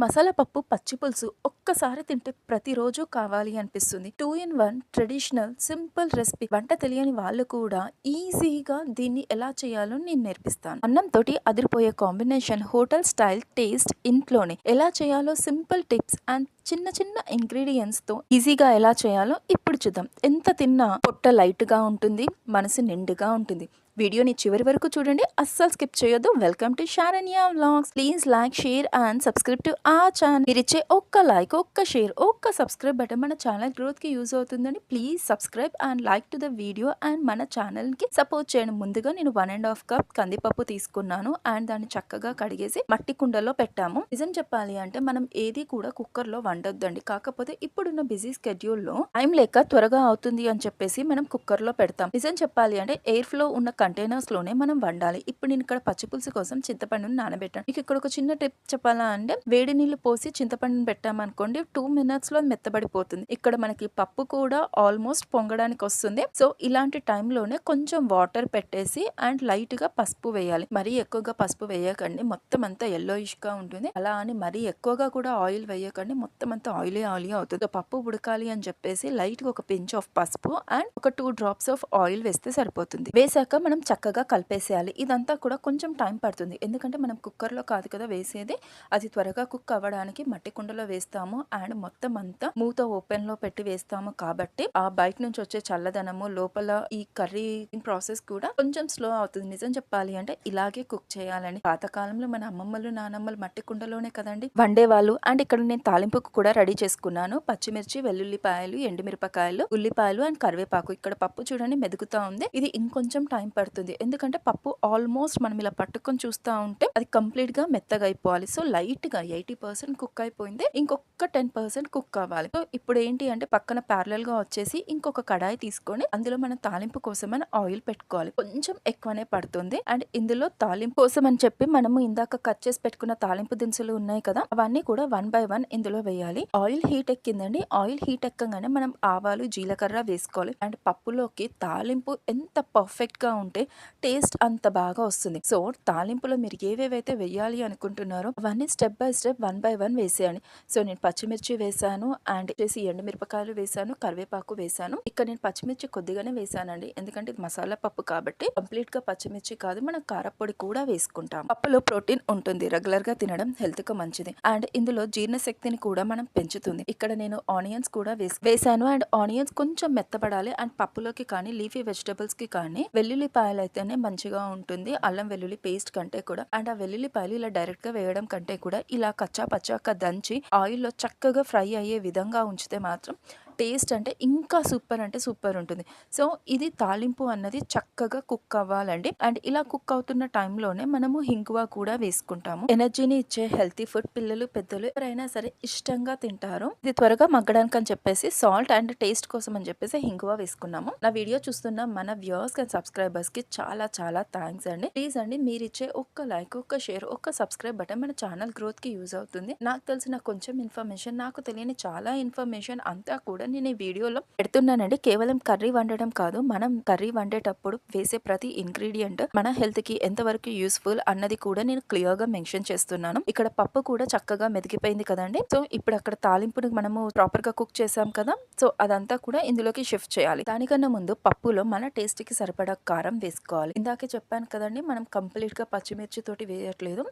మసాలా పప్పు పచ్చి పులుసు ఒక్కసారి తింటే ప్రతిరోజు కావాలి అనిపిస్తుంది. Two in one traditional simple recipe. వంట తెలియని వాళ్ళు కూడా ఈజీగా దీన్ని ఎలా చేయాలో నేను నేర్పిస్తాను. అన్నం తోటి అదిరిపోయే కాంబినేషన్ హోటల్ స్టైల్ టేస్ట్ ఇంట్లోనే. ఎలా చేయాలో సింపుల్ టిప్స్ అండ్ చిన్న చిన్న ఇంగ్రీడియంట్స్తో ఈజీగా ఎలా చేయాలో ఇప్పుడు చూద్దాం. ఎంత తిన్నా పొట్ట లైట్గా ఉంటుంది మనసు నిండుగా ఉంటుంది. వీడియోని చివరి వరకు చూడండి. అస్సలు స్కిప్ చేయొద్దు. Welcome to Saranya vlogs please like share and subscribe to ఆ ఛానల్ మీరు ఇచ్చే ఒక్క లైక్ ఒక్క షేర్ ఒక్క సబ్స్క్రైబ్ బటన్ మన ఛానల్ గ్రోత్కి యూజ్ అవుతుందండి. Please subscribe and like to the video and మన ఛానల్కి సపోర్ట్ చేయండి. ముందుగా నేను వన్ అండ్ హాఫ్ కప్ కందిపప్పు తీసుకున్నాను. అండ్ దాన్ని చక్కగా కడిగేసి మట్టి కుండలో పెట్టాము. నిజం చెప్పాలి అంటే మనం ఏది కూడా కుక్కర్లో వండొద్దండి. కాకపోతే ఇప్పుడున్న బిజీ స్కెడ్యూల్లో టైం లేక త్వరగా అవుతుంది అని చెప్పేసి మనం కుక్కర్లో పెడతాం. నిజం చెప్పాలి అంటే ఎయిర్ ఫ్లో ఉన్న కంటైనర్స్లోనే మనం వండాలి. ఇప్పుడు నేను ఇక్కడ పచ్చిపులుసు కోసం చింతపండుని నానబెట్టాను. మీకు ఇక్కడ ఒక చిన్న టిప్ చెప్పాలా అంటే వేడి నీళ్ళు పోసి చింతపండుని పెట్టామనుకోండి టూ మినిట్స్లో మెత్తబడిపోతుంది. ఇక్కడ మనకి పప్పు కూడా ఆల్మోస్ట్ పొంగడానికి వస్తుంది. సో ఇలాంటి టైంలోనే కొంచెం వాటర్ పెట్టేసి అండ్ లైట్గా పసుపు వేయాలి. మరీ ఎక్కువగా పసుపు వేయకండి. మొత్తం అంతా ఎల్లో గా ఉంటుంది. అలా అని మరీ ఎక్కువగా కూడా ఆయిల్ వేయకండి. మొత్తం అంతా ఆయిలీ ఆయిలీ అవుతుంది. పప్పు ఉడకాలి అని చెప్పేసి లైట్గా ఒక పించ్ ఆఫ్ పసుపు అండ్ ఒక టూ డ్రాప్స్ ఆఫ్ ఆయిల్ వేస్తే సరిపోతుంది. వేసాక మనం చక్కగా కలిపేసేయాలి. ఇదంతా కూడా కొంచెం టైం పడుతుంది. ఎందుకంటే మనం కుక్కర్లో కాదు కదా వేసేది. అది త్వరగా కుక్ అవ్వడానికి మట్టి కుండలో వేస్తాము. అండ్ మొత్తం అంతా మూత ఓపెన్లో పెట్టి వేస్తాము కాబట్టి ఆ బయట నుంచి వచ్చే చల్లదనము లోపల ఈ కర్రీ ప్రాసెస్ కూడా కొంచెం స్లో అవుతుంది. నిజం చెప్పాలి అంటే ఇలాగే కుక్ చేయాలని. పాతకాలంలో మన అమ్మమ్మలు నానమ్మలు మట్టి కుండలోనే కదండి వండేవాళ్ళు. అండ్ ఇక్కడ నేను తాలింపుకు కూడా రెడీ చేసుకున్నాను. పచ్చిమిర్చి వెల్లుల్లిపాయలు ఎండుమిరపకాయలు ఉల్లిపాయలు అండ్ కరివేపాకు. ఇక్కడ పప్పు చూడండి మెదుగుతా ఉంది. ఇది ఇంకొంచెం టైం పడుతుంది. ఎందుకంటే పప్పు ఆల్మోస్ట్ మనం ఇలా పట్టుకొని చూస్తా ఉంటే అది కంప్లీట్గా మెత్తగా అయిపోవాలి. సో లైట్గా ఎయిటీ పర్సెంట్ కుక్ అయిపోయింది. ఇంకొక టెన్ పర్సెంట్ కుక్ అవ్వాలి. సో ఇప్పుడు ఏంటి అంటే పక్కన ప్యారలల్గా వచ్చేసి ఇంకొక కడాయి తీసుకొని అందులో మనం తాలింపు కోసం అని ఆయిల్ పెట్టుకోవాలి. కొంచెం ఎక్కువనే పడుతుంది. అండ్ ఇందులో తాలింపు కోసం అని చెప్పి మనము ఇందాక కట్ చేసి పెట్టుకున్న తాలింపు దినుసులు ఉన్నాయి కదా అవన్నీ కూడా వన్ బై వన్ ఇందులో వేయాలి. ఆయిల్ హీట్ ఎక్కిందండి. ఆయిల్ హీట్ ఎక్కగానే మనం ఆవాలు జీలకర్ర వేసుకోవాలి. అండ్ పప్పులోకి తాలింపు ఎంత పర్ఫెక్ట్గా ఉంటే టేస్ట్ అంత బాగా వస్తుంది. సో తాలింపులో మీరు ఏవేవైతే వేయాలి అనుకుంటున్నారో అవన్నీ step by step one by one వేసేయండి. సో నేను పచ్చిమిర్చి వేసాను అండ్ చేసి ఎండుమిరపకాయలు వేసాను కరివేపాకు వేసాను. ఇక్కడ నేను పచ్చిమిర్చి కొద్దిగానే వేసానండి. ఎందుకంటే ఇది మసాలా పప్పు కాబట్టి కంప్లీట్గా పచ్చిమిర్చి కాదు మనం కారపొడి కూడా వేసుకుంటాం. పప్పులో ప్రోటీన్ ఉంటుంది రెగ్యులర్గా తినడం హెల్త్కు మంచిది. అండ్ ఇందులో జీర్ణశక్తిని కూడా మనం పెంచుతుంది. ఇక్కడ నేను ఆనియన్స్ కూడా వేసాను అండ్ ఆనియన్స్ కొంచెం మెత్తబడాలి అండ్ పప్పులోకి కానీ లీఫీ వెజిటబుల్స్కి కానీ వెల్లుల్లి వెల్లుల్లిపాయలు అయితేనే మంచిగా ఉంటుంది. అల్లం వెల్లుల్లి పేస్ట్ కంటే కూడా. అండ్ ఆ వెల్లుల్లిపాయలు ఇలా డైరెక్ట్గా వేయడం కంటే కూడా ఇలా కచ్చా పచ్చాక దంచి ఆయిల్లో చక్కగా ఫ్రై అయ్యే విధంగా ఉంచితే మాత్రం టేస్ట్ అంటే ఇంకా సూపర్ అంటే సూపర్ ఉంటుంది. సో ఇది తాలింపు అన్నది చక్కగా కుక్ అవ్వాలండి. అండ్ ఇలా కుక్ అవుతున్న టైంలోనే మనము హింగువా కూడా వేసుకుంటాము. ఎనర్జీని ఇచ్చే హెల్తీ ఫుడ్ పిల్లలు పెద్దలు ఎవరైనా సరే ఇష్టంగా తింటారు. ఇది త్వరగా మగ్గడానికి అని చెప్పేసి సాల్ట్ అండ్ టేస్ట్ కోసం అని చెప్పేసి హింగువా వేసుకున్నాము. నా వీడియో చూస్తున్న మన వ్యూవర్స్ అండ్ సబ్స్క్రైబర్స్కి చాలా చాలా థ్యాంక్స్ అండి. ప్లీజ్ అండి మీరు ఇచ్చే ఒక్క లైక్ ఒక్క షేర్ ఒక్క సబ్స్క్రైబ్ బటన్ మన ఛానల్ గ్రోత్కి యూజ్ అవుతుంది. నాకు తెలిసిన కొంచెం ఇన్ఫర్మేషన్ నాకు తెలియని చాలా ఇన్ఫర్మేషన్ అంతా కూడా నేను ఈ వీడియోలో పెడుతున్నానండి. కేవలం కర్రీ వండడం కాదు మనం కర్రీ వండేటప్పుడు వేసే ప్రతి ఇంగ్రీడియంట్ మన హెల్త్కి ఎంతవరకు యూస్ఫుల్ అన్నది కూడా నేను క్లియర్గా మెన్షన్ చేస్తున్నాను. ఇక్కడ పప్పు కూడా చక్కగా మెదిగిపోయింది కదండి. సో ఇప్పుడు అక్కడ తాలింపుని మనము ప్రాపర్గా కుక్ చేసాం కదా సో అదంతా కూడా ఇందులోకి షిఫ్ట్ చేయాలి. దానికన్నా ముందు పప్పులో మన టేస్ట్కి సరిపడా కారం వేసుకోవాలి. ఇందాకే చెప్పాను కదండి మనం కంప్లీట్గా పచ్చిమిర్చి తోటి వేయట్లేదు.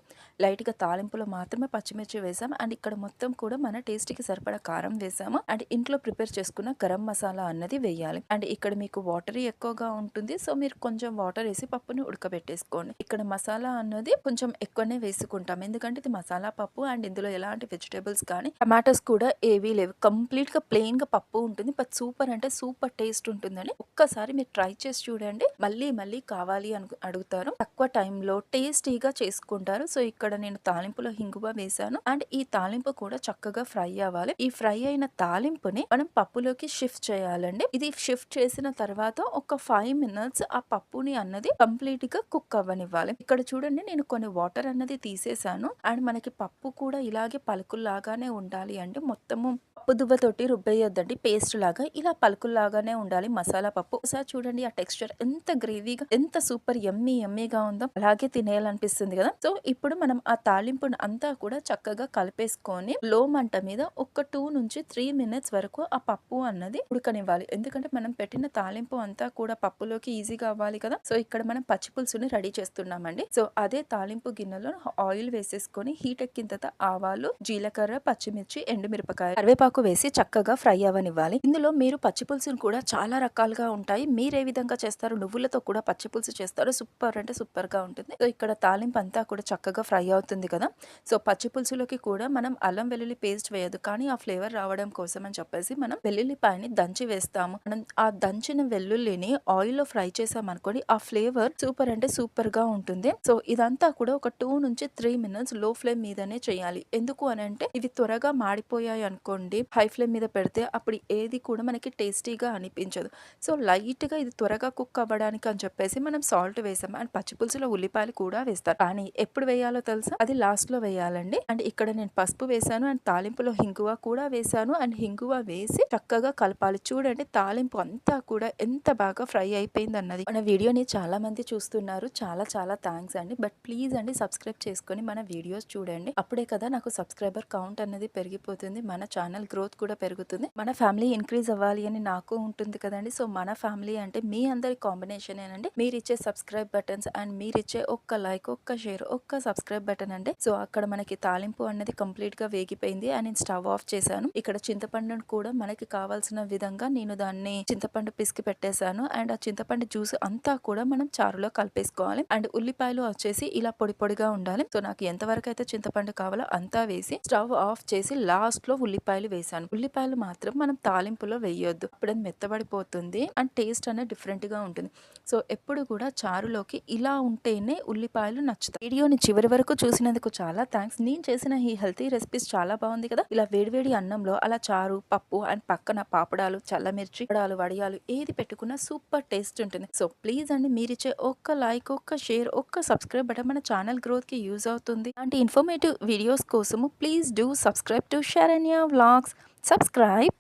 లైట్గా తాలింపులో మాత్రమే పచ్చిమిర్చి వేసాం. అండ్ ఇక్కడ మొత్తం కూడా మన టేస్ట్కి సరిపడా కారం వేసాము. అండ్ ఇంట్లో ప్రిపేర్ చేసుకున్న గరం మసాలా అన్నది వేయాలి. అండ్ ఇక్కడ మీకు వాటర్ ఎక్కువగా ఉంటుంది. సో మీరు కొంచెం వాటర్ వేసి పప్పుని ఉడకబెట్టేసుకోండి. ఇక్కడ మసాలా అన్నది కొంచెం ఎక్కువనే వేసుకుంటాం. ఎందుకంటే ఇది మసాలా పప్పు అండ్ ఇందులో ఎలాంటి వెజిటేబుల్స్ కానీ టమాటోస్ కూడా ఏవీ లేవు. కంప్లీట్గా ప్లెయిన్గా పప్పు ఉంటుంది. బట్ సూపర్ అంటే సూపర్ టేస్ట్ ఉంటుందని ఒక్కసారి మీరు ట్రై చేసి చూడండి. మళ్ళీ మళ్ళీ కావాలి అని అడుగుతారు. తక్కువ టైంలో టేస్టీగా చేసుకుంటారు. సో ఇక్కడ నేను తాలింపులో హింగువ వేశాను. అండ్ ఈ తాలింపు కూడా చక్కగా ఫ్రై అవ్వాలి. ఈ ఫ్రై అయిన తాలింపుని మనం పప్పులోకి షిఫ్ట్ చేయాలండి. ఇది షిఫ్ట్ చేసిన తర్వాత ఒక ఫైవ్ మినిట్స్ ఆ పప్పుని అన్నది కంప్లీట్గా కుక్ అవ్వనివ్వాలి. ఇక్కడ చూడండి నేను కొన్ని వాటర్ అన్నది తీసేసాను. అండ్ మనకి పప్పు కూడా ఇలాగే పలుకుల్లాగానే ఉండాలి అంటే మొత్తము పప్పు దువ్వతోటి రుబ్బేయద్దండి పేస్ట్ లాగా ఇలా పలుకుల్లాగానే ఉండాలి మసాలా పప్పు. ఒకసారి చూడండి ఆ టెక్స్చర్ ఎంత గ్రేవీగా ఎంత సూపర్ ఎమ్మీ ఎమ్మీగా ఉందో అలాగే తినేయాలనిపిస్తుంది కదా! సో, ఇప్పుడు మనం ఆ తాలింపుని అంతా కూడా చక్కగా కలిపేసుకొని లో మంట మీద ఒక 2-3 మినిట్స్ వరకు ఆ పప్పు అన్నది ఉడకనివ్వాలి. ఎందుకంటే మనం పెట్టిన తాలింపు అంతా కూడా పప్పులోకి ఈజీగా అవ్వాలి కదా! సో, ఇక్కడ మనం పచ్చి పులుసుని రెడీ చేస్తున్నామండి. సో, అదే తాలింపు గిన్నెలో ఆయిల్ వేసేసుకొని హీట్ ఎక్కిన తర్వాత ఆవాలు, జీలకర్ర, పచ్చిమిర్చి, ఎండుమిరపకాయ, కరివేపాకు వేసి చక్కగా ఫ్రై అవ్వనివ్వాలి. ఇందులో మీరు పచ్చి పులుసుని కూడా చాలా రకాలుగా ఉంటాయి. మీరే విధంగా చేస్తారు నువ్వులతో కూడా పచ్చి పులుసు చేస్తారు. సూపర్ అంటే సూపర్గా ఉంటుంది. సో, ఇక్కడ తాలింపు అంతా కూడా చక్కగా ఫ్రై అవుతుంది కదా! సో, పచ్చి పులుసులోకి కూడా మనం అల్లం వెల్లుల్లి పేస్ట్ వేయదు కానీ ఆ ఫ్లేవర్ రావడం కోసం అని చెప్పేసి మనం వెల్లుల్లిపాయని దంచి వేస్తాము. మనం ఆ దంచిన వెల్లుల్లిని ఆయిల్లో ఫ్రై చేసామనుకోండి ఆ ఫ్లేవర్ సూపర్ అంటే సూపర్గా ఉంటుంది. సో, ఇదంతా కూడా ఒక 2-3 మినిట్స్లో ఫ్లేమ్ మీదనే చేయాలి. ఎందుకు అని అంటే ఇవి త్వరగా మాడిపోయాయి అనుకోండి హై ఫ్లేమ్ మీద పెడితే అప్పుడు ఏది కూడా మనకి టేస్టీగా అనిపించదు. సో, లైట్‌గా ఇది త్వరగా కుక్ అవ్వడానికి అని చెప్పేసి మనం సాల్ట్ వేసాం. అండ్ పచ్చిపులుసులో ఉల్లిపాయలు కూడా వేస్తారు. కానీ ఎప్పుడు వేయాలో తెలుసా? అది లాస్ట్‌లో వేయాలండి. అండ్ ఇక్కడ నేను పసుపు వేసాను. అండ్ తాలింపులో హింగువ కూడా వేసాను. అండ్ హింగువ వేసి చక్కగా కలపాలి. చూడండి తాలింపు అంతా కూడా ఎంత బాగా ఫ్రై అయిపోయింది అన్నది మన వీడియోని చాలా మంది చూస్తున్నారు. చాలా చాలా థ్యాంక్స్ అండి. బట్ ప్లీజ్ అండి సబ్స్క్రైబ్ చేసుకొని మన వీడియోస్ చూడండి. అప్పుడే కదా నాకు సబ్స్క్రైబర్ కౌంట్ అనేది పెరిగిపోతుంది. మన ఛానల్ గ్రోత్ కూడా పెరుగుతుంది. మన ఫ్యామిలీ ఇంక్రీజ్ అవ్వాలి అని నాకు ఉంటుంది కదండి సో, మన ఫ్యామిలీ అంటే మీ అందరి కాంబినేషన్ ఏనండి మీరిచ్చే సబ్స్క్రైబ్ బటన్స్ అండ్ మీరిచ్చే ఒక్క లైక్, ఒక్క షేర్, ఒక్క సబ్స్క్రైబ్ బటన్ అండి. సో, అక్కడ మనకి తాలింపు అనేది కంప్లీట్‌గా వేగిపోయింది. అండ్ నేను స్టవ్ ఆఫ్ చేశాను. ఇక్కడ చింతపండును కూడా మనకి కావాల్సిన విధంగా నేను దాన్ని చింతపండు పిసికి పెట్టేశాను అండ్ ఆ చింతపండు జ్యూస్ అంతా కూడా మనం చారులో కలిపేసుకోవాలి. అండ్ ఉల్లిపాయలు వచ్చేసి ఇలా పొడి పొడిగా ఉండాలి. సో, నాకు ఎంతవరకు అయితే చింతపండు కావాలో అంతా వేసి స్టవ్ ఆఫ్ చేసి లాస్ట్‌లో ఉల్లిపాయలు వేసాను. ఉల్లిపాయలు మాత్రం మనం తాలింపులో వేయొద్దు. అది మెత్తబడిపోతుంది. అండ్ టేస్ట్ అనేది డిఫరెంట్‌గా ఉంటుంది. సో, ఎప్పుడు కూడా చారులోకి ఇలా ఉంటేనే ఉల్లిపాయలు నచ్చుతాయి. వీడియోని చివరి వరకు చూసినందుకు చాలా థ్యాంక్స్ నేను చేసిన ఈ హెల్తీ రెసిపీస్ చాలా బాగుంది కదా! ఇలా వేడివేడి అన్నంలో అలా చారు, పప్పు అండ్ పక్కన పాపడాలు, చల్లమిర్చి, పడాలు వడియాలు ఏది పెట్టుకున్నా సూపర్ టేస్ట్ ఉంటుంది. సో, ప్లీజ్ అండి మీరిచ్చే ఒక్క లైక్, ఒక్క షేర్, ఒక్క సబ్స్క్రైబ్ బటన్ మన ఛానల్ గ్రోత్‌కి యూజ్ అవుతుంది. అంటే ఇన్ఫర్మేటివ్ వీడియోస్ కోసము please do subscribe to Saranya vlogs. Subscribe